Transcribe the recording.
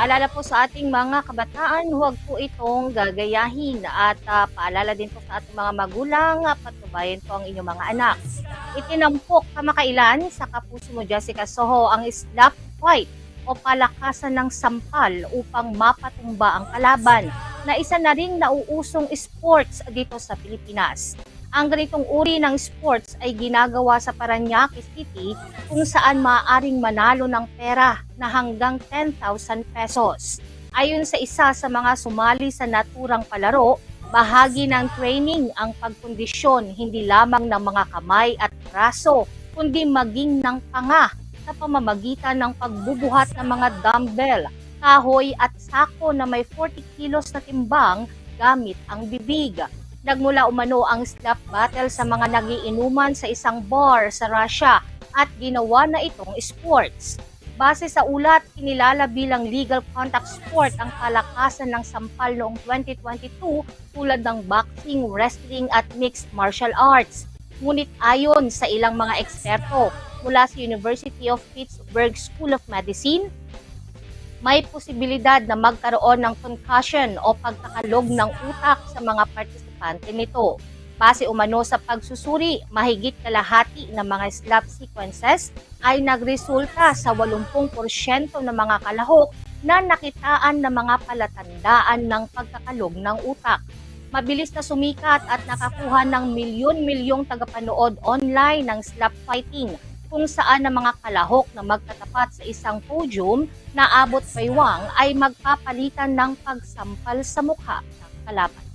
Paalala po sa ating mga kabataan, huwag po itong gagayahin at ah, paalala din po sa ating mga magulang, ah, patnubayan po ang inyong mga anak. Itinampok kamakailan sa kapuso mo Jessica Soho ang slap fight o palakasan ng sampal upang mapatumba ang kalaban na isa na ring nauusong sports dito sa Pilipinas. Ang ganitong uri ng sports ay ginagawa sa Paranaque City kung saan maaaring manalo ng pera na hanggang 10,000 pesos. Ayon sa isa sa mga sumali sa naturang palaro, bahagi ng training ang pagkondisyon hindi lamang ng mga kamay at braso, kundi maging ng panga sa pamamagitan ng pagbubuhat ng mga dumbbell, kahoy at sako na may 40 kilos na timbang gamit ang bibig. Nagmula umano ang slap battle sa mga nagiinuman sa isang bar sa Russia at ginawa na itong sports. Base sa ulat, kinilala bilang legal contact sport ang palakasan ng sampal noong 2022 tulad ng boxing, wrestling at mixed martial arts. Ngunit ayon sa ilang mga eksperto mula sa University of Pittsburgh School of Medicine, may posibilidad na magkaroon ng concussion o pagkakalog ng utak sa mga partisipante nito. Base umano sa pagsusuri, mahigit kalahati ng mga slap sequences ay nagresulta sa 80% ng mga kalahok na nakitaan ng mga palatandaan ng pagkakalog ng utak. Mabilis na sumikat at nakakuha ng milyon-milyong tagapanood online ng slap fighting kung saan ang mga kalahok na magkatapat sa isang podium na abot baywang ay magpapalitan ng pagsampal sa mukha ng kalaban.